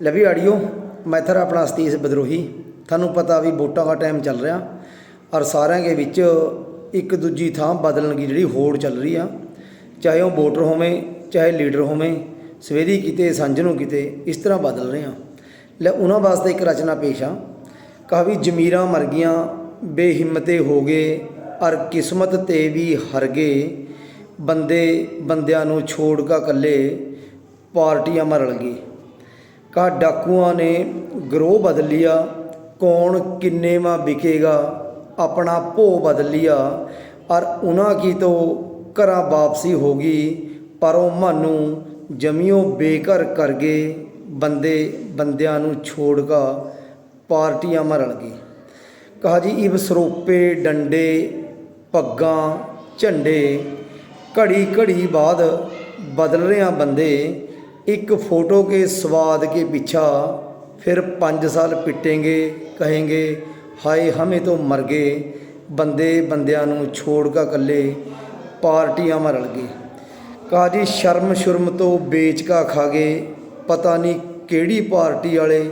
ਲੈ ਵੀ ਆੜੀਓ, ਮੈਂ ਥਰ ਆਪਣਾ ਸਤੀਸ਼ ਬਦਰੋਹੀ। ਤੁਹਾਨੂੰ ਪਤਾ ਵੀ ਵੋਟਾਂ ਦਾ ਟਾਈਮ ਚੱਲ ਰਿਹਾ ਔਰ ਸਾਰਿਆਂ ਦੇ ਵਿੱਚ ਇੱਕ ਦੂਜੀ ਥਾਂ ਬਦਲਣ ਦੀ ਜਿਹੜੀ ਹੋੜ ਚੱਲ ਰਹੀ ਆ। ਚਾਹੇ ਉਹ ਵੋਟਰ ਹੋਵੇ, ਚਾਹੇ ਲੀਡਰ ਹੋਵੇ, ਸਵੇਰੀ ਕਿਤੇ, ਸੰਝ ਨੂੰ ਕਿਤੇ ਇਸ ਤਰ੍ਹਾਂ ਬਦਲ ਰਹੇ ਆ। ਲੈ ਉਹਨਾਂ ਵਾਸਤੇ ਇੱਕ ਰਚਨਾ ਪੇਸ਼ ਆ। ਕਹਾ ਵੀ ਜ਼ਮੀਰਾਂ ਮਰ ਗਈਆਂ, ਬੇਹਿੰਮਤੇ ਹੋ ਗਏ ਔਰ ਕਿਸਮਤ ਤੇ ਵੀ ਹਰ ਗਏ। ਬੰਦੇ, ਬੰਦਿਆਂ ਨੂੰ ਛੋੜ ਕਾ ਕੱਲੇ, ਪਾਰਟੀਆਂ ਮਰਲ ਗਈ ਕਾ ਡਾਕੂਆਂ ਨੇ ਗਰੋਹ ਬਦਲ ਲਿਆ, ਕੌਣ ਕਿੰਨੇਵਾ ਵਿਕੇਗਾ, ਆਪਣਾ ਭੋ ਬਦਲ ਲਿਆ। ਔਰ ਉਹਨਾਂ ਕੀ ਤੋਂ ਘਰਾਂ ਵਾਪਸੀ ਹੋ ਗਈ, ਪਰ ਉਹ ਮਾਨੂੰ ਜਮਿਓ ਬੇਘਰ ਕਰ ਗਏ, ਬੰਦੇ ਬੰਦਿਆਂ ਨੂੰ ਛੋੜ ਕਾ ਪਾਰਟੀਆਂ ਮਰਲ ਗਈ। ਕਹਾ ਜੀ, ਇਬ ਸਰੋਪੇ, ਡੰਡੇ, ਪੱਗਾਂ, ਝੰਡੇ, ਘੜੀ ਘੜੀ ਬਾਅਦ ਬਦਲ ਰਿਆਂ ਬੰਦੇ ਇੱਕ ਫੋਟੋ ਕੇ ਸਵਾਦ ਕੇ ਪਿੱਛਾ ਫਿਰ पंज ਸਾਲ पिटेंगे कहेंगे ਹਾਏ ਹਮੇ तो ਮਰ ਗਏ, ਬੰਦੇ ਬੰਦਿਆਂ ਨੂੰ ਛੋੜ ਕਾ ਇਕੱਲੇ ਪਾਰਟੀਆਂ ਮਰਲ ਗਏ। ਕਾਜੀ ਸ਼ਰਮ ਸ਼ੁਰਮ ਤੋਂ ਵੇਚ ਕਾ ਖਾ ਗਏ, ਪਤਾ ਨਹੀਂ ਕਿਹੜੀ ਪਾਰਟੀ ਵਾਲੇ,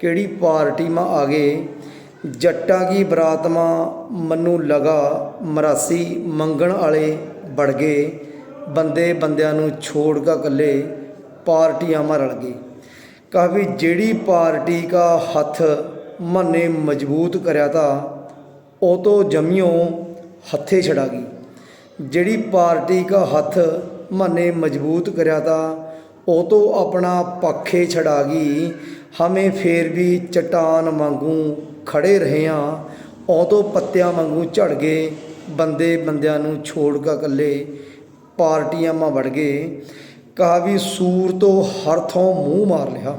ਕਿਹੜੀ ਪਾਰਟੀ ਮਾ ਆ ਗਏ। ਜੱਟਾਂ ਕੀ ਬਰਾਤਮਾ ਮੰਨੂ ਲਗਾ, ਮਰਾਸੀ ਮੰਗਣ ਵਾਲੇ ਵੜ ਗਏ, ਬੰਦੇ ਬੰਦਿਆਂ ਨੂੰ ਛੋੜ ਕਾ ਇਕੱਲੇ ਪਾਰਟੀਆਂ ਮਾ ਰਲ ਗਈ। ਕਾਫੀ ਜਿਹੜੀ ਪਾਰਟੀ ਕਾ ਹੱਥ ਮੰਨੇ ਮਜ਼ਬੂਤ ਕਰਿਆ ਤਾ, ਉਹ ਤੋਂ ਜਮਿਓ ਹੱਥੇ ਛੜਾ ਗਈ। ਜਿਹੜੀ ਪਾਰਟੀ ਕਾ ਹੱਥ ਮੰਨੇ ਮਜ਼ਬੂਤ ਕਰਿਆ ਤਾ, ਉਹ ਤੋਂ ਆਪਣਾ ਪੱਖੇ ਛੜਾ ਗਈ। ਹਮੇ ਫੇਰ ਵੀ ਚਟਾਨ ਵਾਂਗੂ ਖੜੇ ਰਹੇ ਆ, ਉਹ ਤੋਂ ਪੱਤਿਆਂ ਵਾਂਗੂ ਝੜ ਗਏ। ਬੰਦੇ ਬੰਦਿਆਂ ਨੂੰ ਛੋੜ ਕਾ ਕੱਲੇ ਪਾਰਟੀਆਂ ਮਾ ਵੜ ਗਏ। ਕਹਾ ਵੀ ਸੂਰ ਤੋਂ ਹਰ ਥੋਂ ਮੂੰਹ ਮਾਰ ਲਿਆ।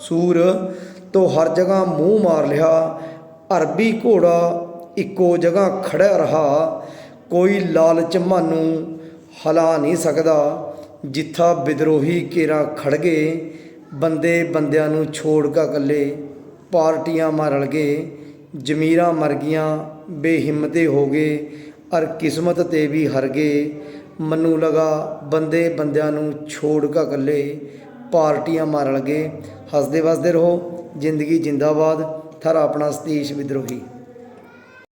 ਸੂਰ ਤੋਂ ਹਰ ਜਗ੍ਹਾ ਮੂੰਹ ਮਾਰ ਲਿਆ। ਅਰਬੀ ਘੋੜਾ ਇੱਕੋ ਜਗ੍ਹਾ ਖੜਾ ਰਹਾ। ਕੋਈ ਲਾਲਚ ਮਾਨੂੰ ਹਲਾ ਨਹੀਂ ਸਕਦਾ। ਜਿੱਥਾ ਵਿਦਰੋਹੀ ਕੇਰਾ ਖੜ ਗਏ, ਬੰਦੇ ਬੰਦਿਆਂ ਨੂੰ ਛੋੜ ਕਾ ਕੱਲੇ ਪਾਰਟੀਆਂ ਮਰਲ ਗਏ, ਜ਼ਮੀਰਾਂ ਮਰ ਗਈਆਂ, ਬੇਹਿੰਮਤੇ ਹੋ ਗਏ। ਅਰ ਕਿਸਮਤ ਤੇ ਵੀ ਹਰ ਗਏ। ਮੈਨੂੰ ਲਗਾ, ਬੰਦੇ ਬੰਦਿਆਂ ਨੂੰ ਛੋੜ ਕਾ ਇਕੱਲੇ ਪਾਰਟੀਆਂ ਮਾਰਨ ਲੱਗੇ। ਹੱਸਦੇ ਵਸਦੇ ਰਹੋ, ਜ਼ਿੰਦਗੀ ਜਿੰਦਾਬਾਦ, ਥਰ ਆਪਣਾ ਸਤੀਸ਼ ਵਿਦਰੋਹੀ।